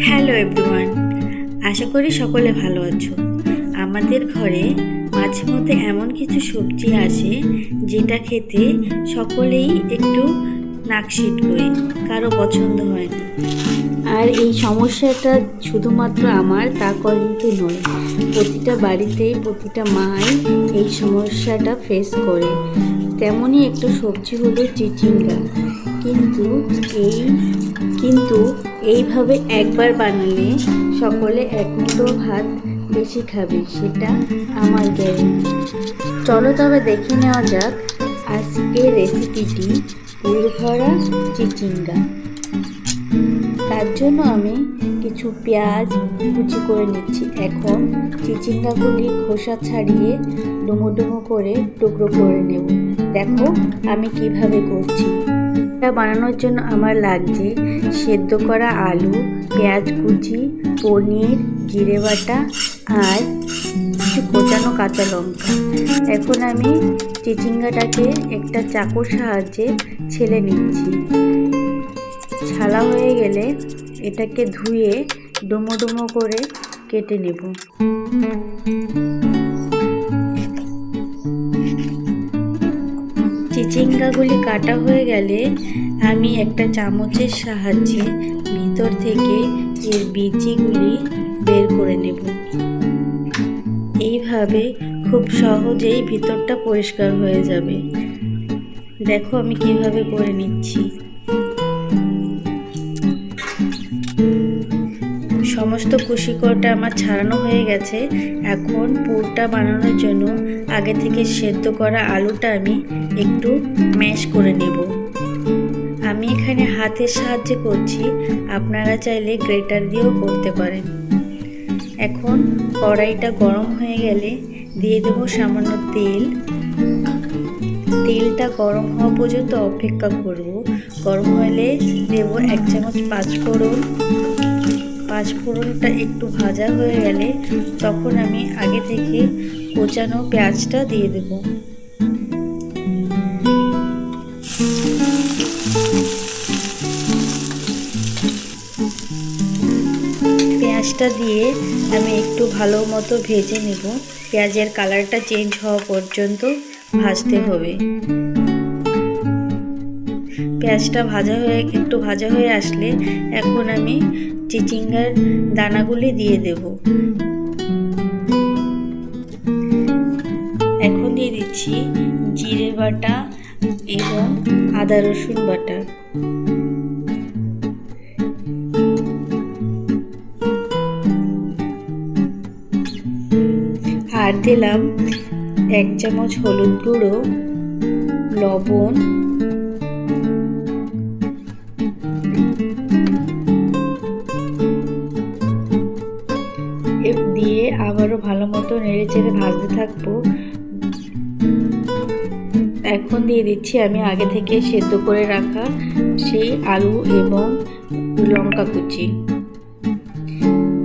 Hello everyone আশা করি সকলে ভালো আছো। আমাদের ঘরে মাঝে মধ্যে এমন কিছু সবজি আসে, যেটা খেতে সকলেই একটু নাকশিট করে, কারও পছন্দ হয় না। আর এই সমস্যাটা শুধুমাত্র আমার, তা কিন্তু নয়। প্রতিটা বাড়িতেই প্রতিটা মাই এই সমস্যাটা ফেস করে। তেমনই একটু সবজি হলো চিচিঙ্গা। কিন্তু এই কিন্তু এইভাবে একবার বানালে সকলে এক মুঠো ভাত বেশি খাবে, সেটা আমার গ্যারেন্টি চলো তবে দেখে নেওয়া যাক আজকে রেসিপিটি পুরভরা চিচিঙ্গা। তার জন্য আমি কিছু পেঁয়াজ কুচি করে নিচ্ছি। এখন চিচিঙ্গাগুলি খোসা ছাড়িয়ে ডুমো ডুমো করে টুকরো করে নেব। দেখো আমি কীভাবে করছি। এটা বানানোর জন্য আমার লাগছে সেদ্ধ করা আলু, পেঁয়াজ কুচি, পনির, জিরে বাটা আর কিছু কোচানো কাঁচা লঙ্কা। এখন আমি চিচিঙ্গাটাকে একটা চাকুর সাহায্যে ছেলে নিচ্ছি। ছালা হয়ে গেলে এটাকে ধুয়ে ডুমো ডুমো করে কেটে নেব। চিচিঙ্গাগুলি কাটা হয়ে গেলে আমি একটা চামচের সাহায্যে ভিতর থেকে এর বিচিগুলি বের করে নেব। এইভাবে খুব সহজেই ভিতরটা পরিষ্কার হয়ে যাবে। দেখো আমি কীভাবে করে নিচ্ছি। সমস্ত কুশিকরটা আমার ছাড়ানো হয়ে গেছে। এখন পুরটা বানানোর জন্য আগে থেকে সেদ্ধ করা আলুটা আমি একটু ম্যাশ করে নেব। আমি এখানে হাতের সাহায্যে করছি, আপনারা চাইলে গ্রেটার দিয়েও করতে পারেন। এখন কড়াইটা গরম হয়ে গেলে দিয়ে দেবো সামান্য তেল। তেলটা গরম হওয়া পর্যন্ত অপেক্ষা করব। গরম হলে দেবো এক চামচ পাঁচফোড়ন। পাঁচফোড়নটা একটু ভাজা হয়ে গেলে তখন আমি আগে থেকে কোচানো পেঁয়াজটা দিয়ে দেব। পেঁয়াজটা দিয়ে আমি একটু ভালো মতো ভেজে নেব। পেঁয়াজের কালারটা চেঞ্জ হওয়া পর্যন্ত ভাজতে হবে। পেঁয়াজটা ভাজা হয়ে, একটু ভাজা হয়ে আসলে এখন আমি চিচিঙ্গার দানাগুলি দিয়ে দেব। এখন দিয়ে দিচ্ছি জিরে বাটা এবং আদা রসুন বাটা। আর দিলাম এক চামচ হলুদ গুঁড়ো, লবণ আবারও ভালো মতো নেড়ে চেড়ে ভাজতে থাকব। এখন দিয়ে দিচ্ছি আমি আগে থেকে সেদ্ধ করে রাখা সেই আলু এবং লঙ্কা কুচি।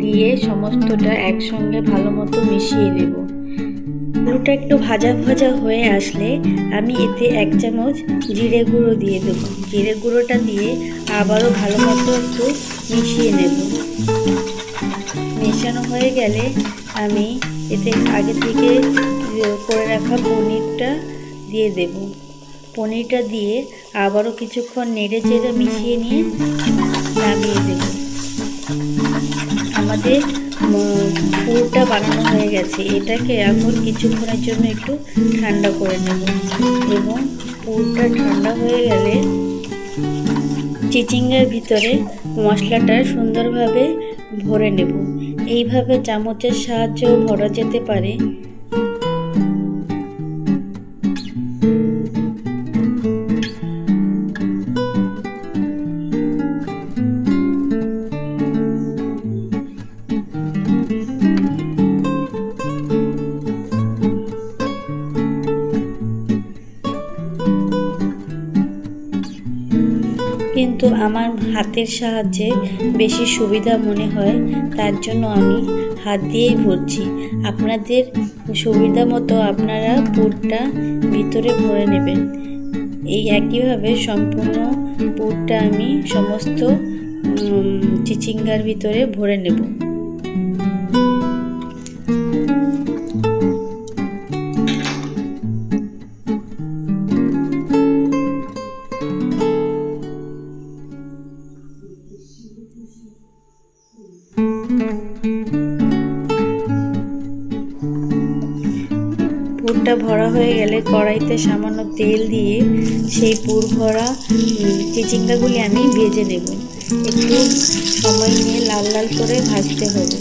দিয়ে সমস্তটা একসঙ্গে ভালো মতো মিশিয়ে নেব আলুটা একটু ভাজা ভাজা হয়ে আসলে আমি এতে এক চামচ জিরে গুঁড়ো দিয়ে দেবো। জিরে গুঁড়োটা দিয়ে আবারও ভালো মতো একটু মিশিয়ে নেব। মেশানো হয়ে গেলে আমি এতে আগে থেকে করে রাখা পনিরটা দিয়ে দেব। পনিরটা দিয়ে আবারও কিছুক্ষণ নেড়ে চেড়ে মিশিয়ে নিয়ে নামিয়ে দেব। আমাদের পুরটা বানানো হয়ে গেছে। এটাকে এখন কিছুক্ষণের জন্য একটু ঠান্ডা করে নেব এবং পুরটা ঠান্ডা হয়ে গেলে চিচিঙ্গার ভিতরে মশলাটা সুন্দরভাবে ভরে নেব। এইভাবে চামচের সাহায্যেও ভরা যেতে পারে। হাতের সাহায্যে বেশি সুবিধা মনে হয়, তার জন্য আমি হাত দিয়েই ভরছি আপনাদের সুবিধা মতো আপনারা পুরটা ভিতরে ভরে নেবেন। এই একইভাবে সম্পূর্ণ পুরটা আমি সমস্ত চিচিঙ্গার ভিতরে ভরে নেব। পুরটা ভরা হয়ে গেলে কড়াইতে সামান্য তেল দিয়ে সেই পুর ভরা চিচিঙ্গাগুলি আমি ভেজে নেব। একটু সময় নিয়ে লাল লাল করে ভাজতে হবে।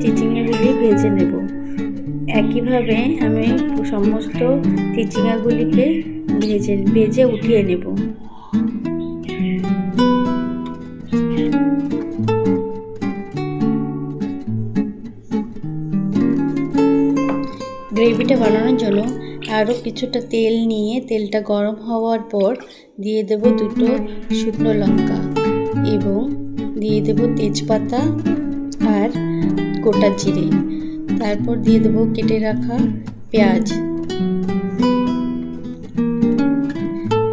চিচিঙ্গাগুলি ভেজে নেব? একইভাবে আমি সমস্ত চিচিঙ্গাগুলিকে ভেজে ভেজে উঠিয়ে নেব। গ্রেভিটা বানানোর জন্য আরও কিছুটা তেল নিয়ে তেলটা গরম হওয়ার পর দিয়ে দেব দুটো শুকনো লঙ্কা এবং দিয়ে দেব তেজপাতা আর গোটা জিরে। তারপর দিয়ে দেবো কেটে রাখা পেঁয়াজ।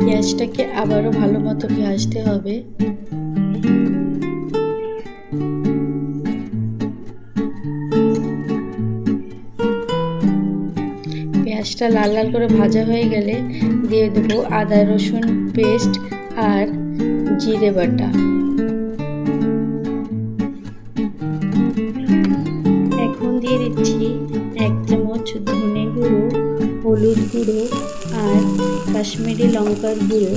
পেঁয়াজটাকে আবারও ভালো মতো ভাজতে হবে। পেঁয়াজটা লাল লাল করে ভাজা হয়ে গেলে দিয়ে দেবো আদা রসুন পেস্ট আর জিরে বাটা। হলুদ গুঁড়ো আর কাশ্মীরি লঙ্কার গুঁড়ো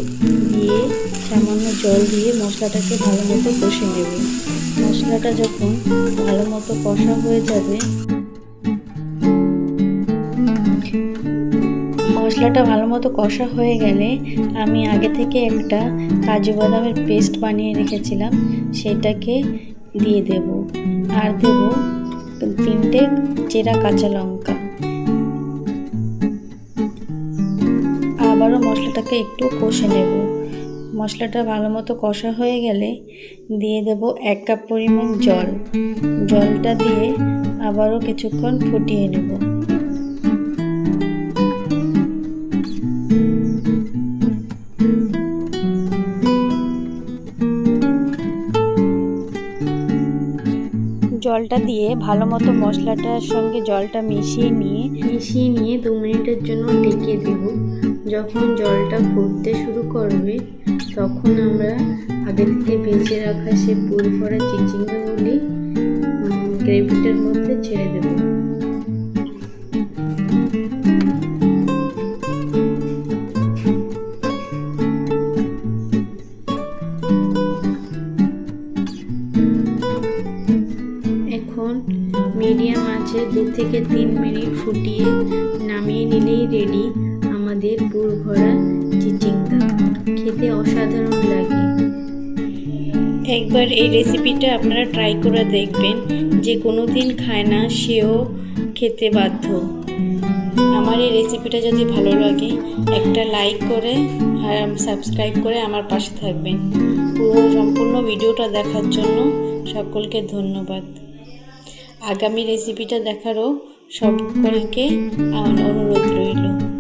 দিয়ে সামান্য জল দিয়ে মশলাটাকে ভালো মতো কষে নেব। মশলাটা যখন ভালো মতো কষা হয়ে যাবে, মশলাটা ভালো মতো কষা হয়ে গেলে আমি আগে থেকে একটা কাজু বাদামের পেস্ট বানিয়ে রেখেছিলাম, সেটাকে দিয়ে দেব। আর দেব তিনটে চেরা কাঁচা লঙ্কা। মশলাটাকে একটু কষে নেব। মশলাটা ভালো মতো কষা হয়ে গেলে দিয়ে দেব এক কাপ পরিমাণ জল। জলটা দিয়ে আবারও কিছুক্ষণ ফুটিয়ে নেব। জলটা দিয়ে ভালো মতো মশলাটার সঙ্গে জলটা মিশিয়ে নিয়ে মিশিয়ে নিয়ে দু মিনিটের জন্য ঢেকে দেব। যখন জলটা ফুটতে শুরু করবে, তখন আমরা আগে থেকে ভেজে রাখা সে পুর ভরা চিচিঙ্গাগুলি গ্রেভিটার মধ্যে ছেড়ে দেব। এখন মিডিয়াম আছে দু থেকে তিন মিনিট ফুটিয়ে একবার এই রেসিপিটা আপনারা ট্রাই করে দেখবেন। যে কোনো দিন খায় না, সেও খেতে বাধ্য। আমার এই রেসিপিটা যদি ভালো লাগে, একটা লাইক করে আর সাবস্ক্রাইব করে আমার পাশে থাকবেন। পুরো সম্পূর্ণ ভিডিওটা দেখার জন্য সকলকে ধন্যবাদ। আগামী রেসিপিটা দেখারও সকলকে অনুরোধ রইল।